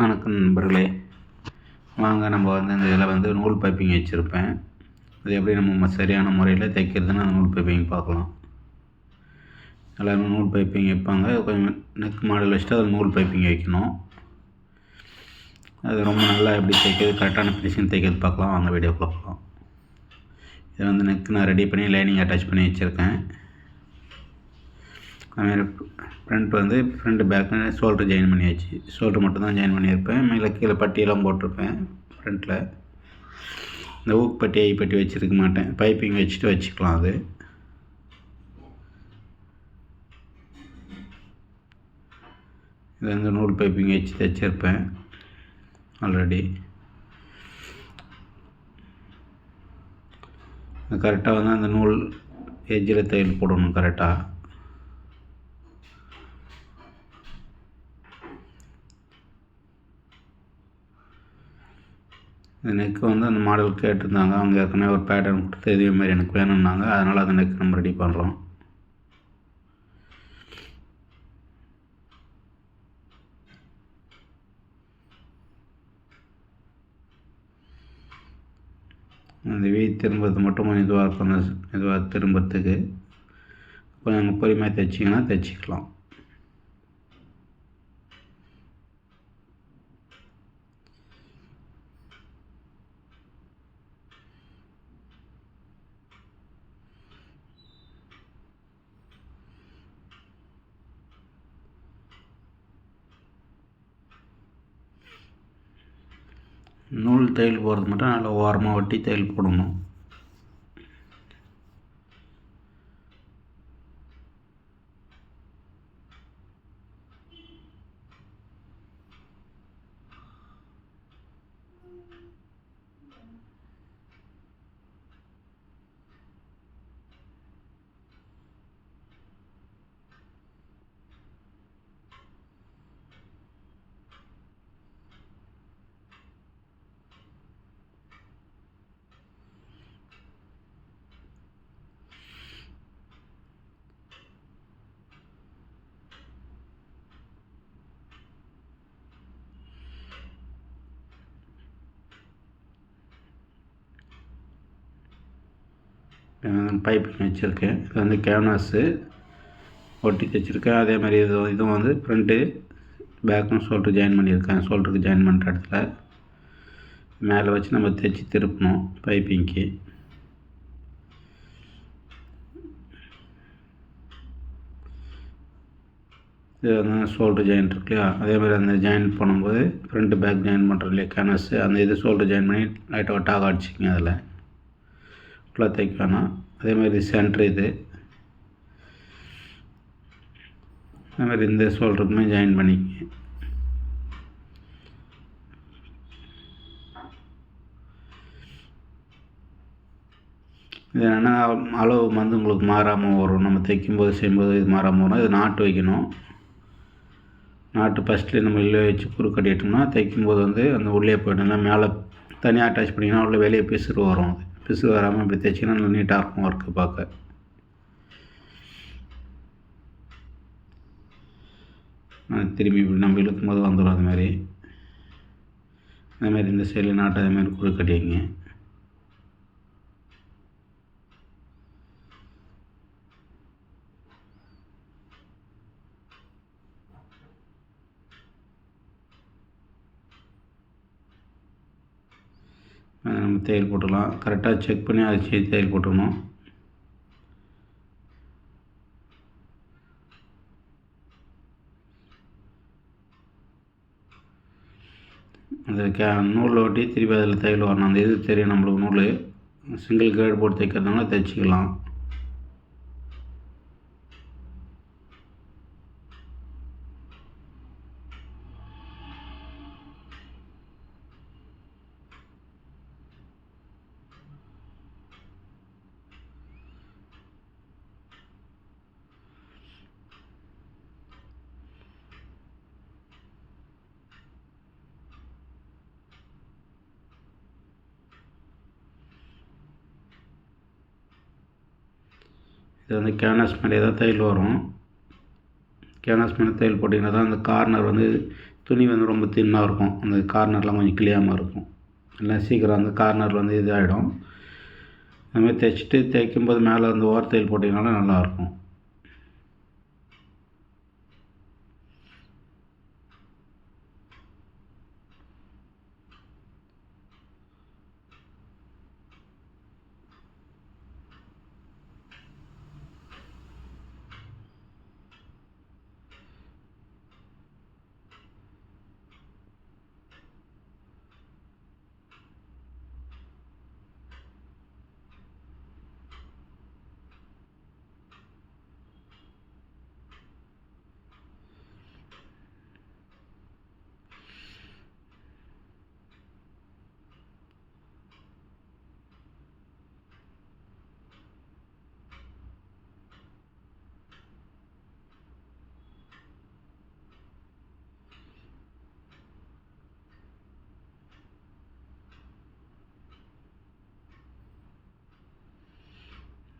வணக்கம் நண்பர்களே. வாங்க நம்ம வந்து இந்த இதில் வந்து நூல் பைப்பிங் வச்சுருப்பேன். அது எப்படி நம்ம சரியான முறையில் தைக்கிறதுன்னு அந்த நூல் பைப்பிங் பார்க்கலாம். எல்லாருமே நூல் பைப்பிங் வைப்பாங்க. கொஞ்சம் நெக் மாடல் வச்சுட்டு அதில் நூல் பைப்பிங் வைக்கணும். அது ரொம்ப நல்லா எப்படி தைக்கிறது கரெக்டான ஃபினிஷிங் தைக்கிறது பார்க்கலாம். வாங்க வீடியோ பார்க்கலாம் இதை வந்து நெக் நான் ரெடி பண்ணி லைனிங் அட்டாச் பண்ணி வச்சுருக்கேன். அதுமாரி ஃப்ரண்ட் வந்து ஃப்ரண்ட் பேக்கு ஷோல்ட்ரு ஜாயின் பண்ணியாச்சு. ஷோல்ட்ரு மட்டும் தான் ஜாயின் பண்ணியிருப்பேன். மேலே கீழே பட்டியெல்லாம் போட்டிருப்பேன் ஃப்ரண்ட்டில் இந்த ஊக் பட்டி ஐ பட்டி வச்சுருக்க மாட்டேன். பைப்பிங் வச்சுட்டு வச்சுக்கலாம் அது. இது வந்து நூல் பைப்பிங் வச்சு தைச்சிருப்பேன். ஆல்ரெடி கரெக்டாக வந்து அந்த நூல் எஜ்ஜில் தையல் போடணும் கரெக்டாக இந்த நெக்கு வந்து அந்த மாடல் கேட்டிருந்தாங்க. அவங்க ஏற்கனவே ஒரு பேட்டர்ன் கொடுத்து இதே மாதிரி எனக்கு வேணும்னாங்க. அதனால் அந்த நெக் நம்ம ரெடி பண்ணுறோம் அந்த வீ திரும்புறது மட்டும் கொஞ்சம் இதுவாக இருக்கும் இதுவாக திரும்புறதுக்கு கொஞ்சம் பொறுமையாக தைச்சிங்கன்னா தைச்சிக்கலாம். நூல் தையல் போடுறது மட்டும் நல்லா ஓரமாக ஒட்டி தையல் போடணும். பைப்பிங் வச்சுருக்கேன். இது வந்து கேன்வாஸு ஒட்டி தைச்சிருக்கேன் அதே மாதிரி இது இதுவும் வந்து ஃப்ரண்ட்டு பேக்கும் ஷோல்டர் ஜாயின் பண்ணியிருக்கேன். ஷோல்டருக்கு ஜாயின் பண்ணுற இடத்துல. மேலே வச்சு நம்ம தைச்சி திருப்பணும் பைப்பிங்க்கு இது வந்து ஷோல்டர் ஜாயின் இருக்கு இல்லையா? அதே மாதிரி அந்த ஜாயின் பண்ணும்போது ஃப்ரண்ட்டு பேக் ஜாயின் பண்ணுறோம் இல்லையா? கேனஸு அந்த இது ஷோல்டர் ஜாயின் பண்ணி லைட்டாக டாக் அடிச்சிங்க அதில். ஃபுல்லாக தைக்க வேணாம் அதே மாதிரி சென்ட்ரு இது. அதே மாதிரி இந்த ஷோல்டருக்குமே ஜாயின் பண்ணிக்க இது என்னென்னா அளவு வந்து உங்களுக்கு மாறாமல் வரும். நம்ம தைக்கும்போது செய்யும்போது இது மாறாமல் வரும். இது நாட்டு வைக்கணும். நாட்டு ஃபஸ்ட்லேயே நம்ம உள்ளே வச்சு குறுக்கட்டிட்டோம்னா தைக்கும்போது வந்து அந்த உள்ளே போய்ட்டோம்னா மேலே தனியாக அட்டாச் பண்ணிங்கன்னா உள்ள வெளியே பிசுறு வரும் அது. பிசு வராமல் இப்படி தைச்சிங்கன்னா நல்லா நீட்டாக இருக்கும் ஒர்க்கு பார்க்க. திரும்பி இப்படி நம்ம இழுக்கும் போது வந்துடும் அது மாதிரி. அதேமாதிரி இந்த சைடில் நாட்டு அதேமாதிரி குறு கட்டிங்க நம்ம தையல் போட்டுடலாம் கரெக்டாக செக் பண்ணி அதை செய்து தையல் போட்டுக்கணும். அந்த கே நூலில் ஒட்டி திருப்பி அதில் தையல் வரணும். அந்த இது தெரியும் நம்மளுக்கு நூல். சிங்கிள் கேடு போட்டு தைக்கிறதுனால தைச்சிக்கலாம் இது வந்து கேனஸ் மேலே தான் தையல் வரும். கேனஸ் மேலே தையல் போட்டிங்கன்னா தான் அந்த கார்னர் வந்து துணி வந்து ரொம்ப தின்னாக இருக்கும். அந்த கார்னர்லாம் கொஞ்சம் கிளியாமல் இருக்கும். எல்லாம் சீக்கிரம் அந்த கார்னர் வந்து இதாகிடும் அதுமாதிரி தைச்சிட்டு தைக்கும்போது மேலே வந்து ஓரத்தையில் போட்டிங்கனாலும் நல்லாயிருக்கும்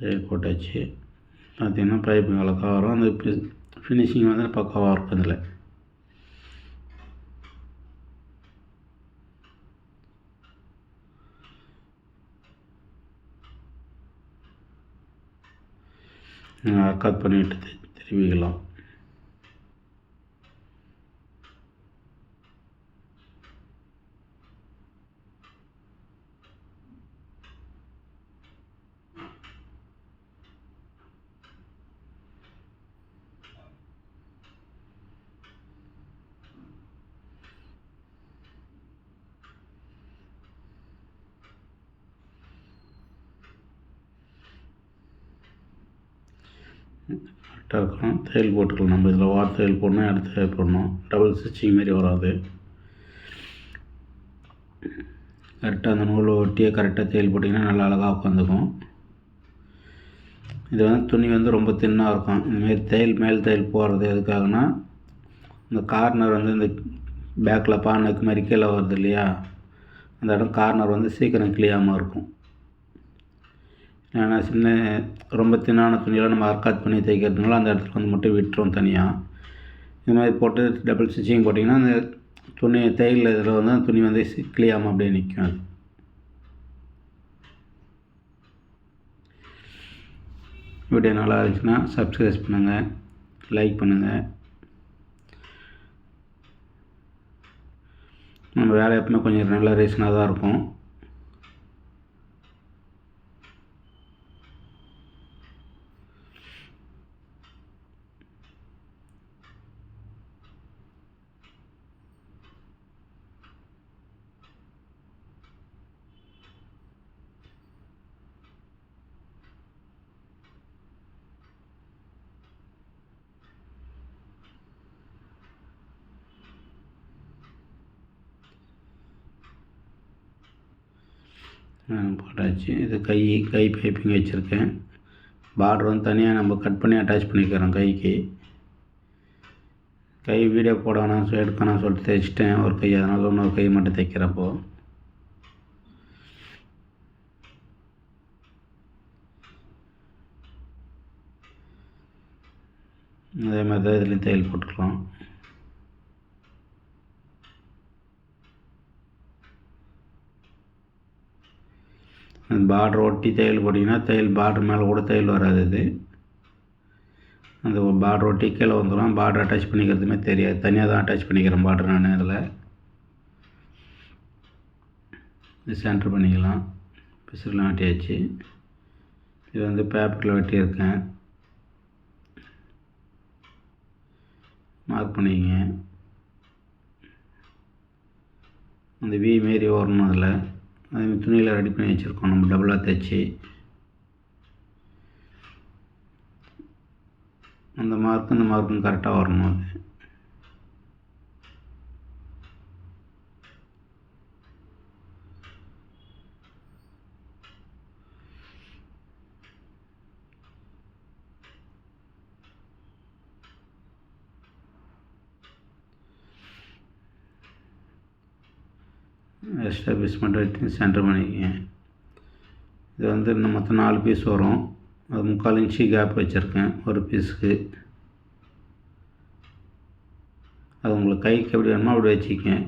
தையல் போட்டாச்சு. பார்த்தீங்கன்னா பைப்பிங் அழகாக வரும் அந்த ஃபினிஷிங் வந்து பக்காவாக இருக்கும் அதில் கட் பண்ணிவிட்டு திரும்பிக்கலாம் கரெக்டாக இருக்கும். தையல் போட்டுக்கலாம். நம்ம இதில் வார் தையல் போடணும். அடுத்த தையல் போடணும். டபுள் ஸ்டிச்சிங் மாரி வராது. கரெக்டாக அந்த நூலை ஒட்டியே கரெக்டாக தையல் போட்டிங்கன்னா நல்லா அழகாக உட்காந்துக்கும். இது வந்து துணி வந்து ரொம்ப தின்னாக இருக்கும். இந்தமாரி தையல் மேல் தையல் போடுறது எதுக்காகனா இந்த கார்னர் வந்து இந்த பேக்கில் பானைக்கு மாதிரி கீழே வருது இல்லையா? அந்த இடம் கார்னர் வந்து சீக்கிரம் கிளியாமல் இருக்கும். ஏன்னா சின்ன ரொம்ப தின்னான துணியெல்லாம் நம்ம அர்க்காத் பண்ணி தைக்கிறதுனால அந்த இடத்துல வந்து மட்டும் விட்டுரும் தனியாக இது மாதிரி போட்டு டபுள் ஸ்டிச்சிங் போட்டிங்கன்னா அந்த துணி தையல் இதில் வந்து துணி வந்து சி- கிளியாமல் அப்படியே நிற்கும் அது. வீடியோ நல்லா இருந்துச்சுன்னா சப்ஸ்கிரைப் பண்ணுங்கள் லைக் பண்ணுங்கள் நம்ம வேலை எப்பவுமே கொஞ்சம் நல்ல ரீசனாக தான் இருக்கும். போட்டாச்சு. இது கை கை பைப்பிங் வச்சுருக்கேன். பார்டர் வந்து தனியாக நம்ம கட் பண்ணி அட்டாச் பண்ணிக்கிறோம் கைக்கு. கை வீடியோ போடணும் எடுக்கணும் சொல்லிட்டு தைச்சிட்டேன் ஒரு கை அதனால் இன்னொரு கை மட்டும் தைக்கிறப்போ அதே மாதிரி தான் இதுலேயும் தையல் போட்டுக்கலாம் அந்த பார்டர் ஒட்டி தையல் போட்டிங்கன்னா தையல் பார்டர் மேலே கூட தையல் வராது இது. அந்த பார்டர் ஒட்டி கீழே வந்துடும் பார்டர் அட்டாச் பண்ணிக்கிறதுமே தெரியாது. தனியாக தான் அட்டாச் பண்ணிக்கிறேன் பார்டர் நான் அதில். இது சென்டர் பண்ணிக்கலாம். பிசுலாம் வெட்டியாச்சு இது வந்து பேப்பரில் வெட்டியிருக்கேன். மார்க் பண்ணிக்கங்க அந்த வி மாரி வரணும் அதில். அதே மாதிரி துணியில் ரெடி பண்ணி வச்சுருக்கோம். நம்ம டபுளாக தைச்சி. அந்த மார்க்கும் இந்த மார்க்கும் கரெக்டாக வரணும் அது. எக்ஸ்ட்ரா பீஸ் மட்டும் சென்டர் பண்ணிக்கோங்க இது வந்து இன்னும் மொத்தம் நாலு பீஸ் வரும். அது முக்கால் இன்ச்சு கேப் வச்சுருக்கேன் ஒரு பீஸுக்கு அது உங்களுக்கு கைக்கு எப்படி வேணுமோ அப்படி வச்சுக்கேன்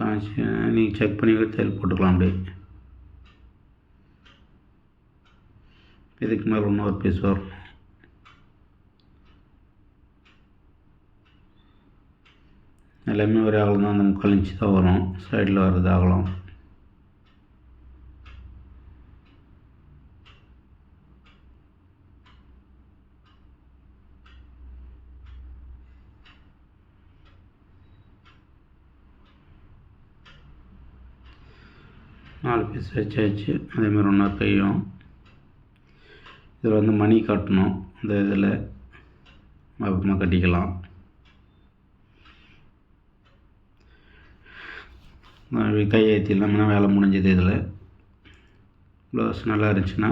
நீங்கள் செக் பண்ணி தையல் போட்டுக்கலாம் அப்படியே. இதுக்கு மேலே இன்னொரு பீஸ் வரும். எல்லாமே ஒரே அகலம் தான் அந்த முக்கால் இன்ச்சு தான் வரும். சைடில் வர்றது அகலம் நாலு அதேமாதிரி ஒன்றா கையும் இதில் வந்து மணி காட்டணும். இந்த இதில் அப்புறமா கட்டிக்கலாம். கை ஏற்றிடலாம்னா வேலை முடிஞ்சது இதில். ப்ளவுஸ் நல்லா இருந்துச்சுன்னா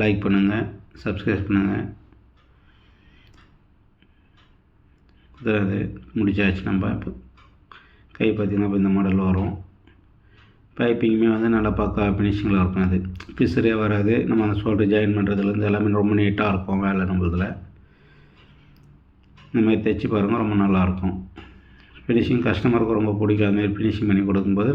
லைக் பண்ணுங்கள் சப்ஸ்கிரைப் பண்ணுங்கள் இது. முடிச்சாச்சு நம்ம. இப்போ கை பார்த்திங்கன்னா இப்போ இந்த மாடல் வரும். பைப்பிங்குமே வந்து நல்லா பக்கா ஃபினிஷிங்கில் இருக்கும் அது பிசுறே வராது. நம்ம அந்த சோல்டர் ஜாயின் பண்ணுறதுலேருந்து எல்லாமே ரொம்ப நீட்டாக இருக்கும் வேலை நம்மளதில். இந்த மாதிரி தைச்சி பாருங்கள் ரொம்ப நல்லாயிருக்கும் ஃபினிஷிங் கஸ்டமருக்கு ரொம்ப பிடிக்கும் அதுமாரி ஃபினிஷிங் பண்ணி கொடுக்கும்போது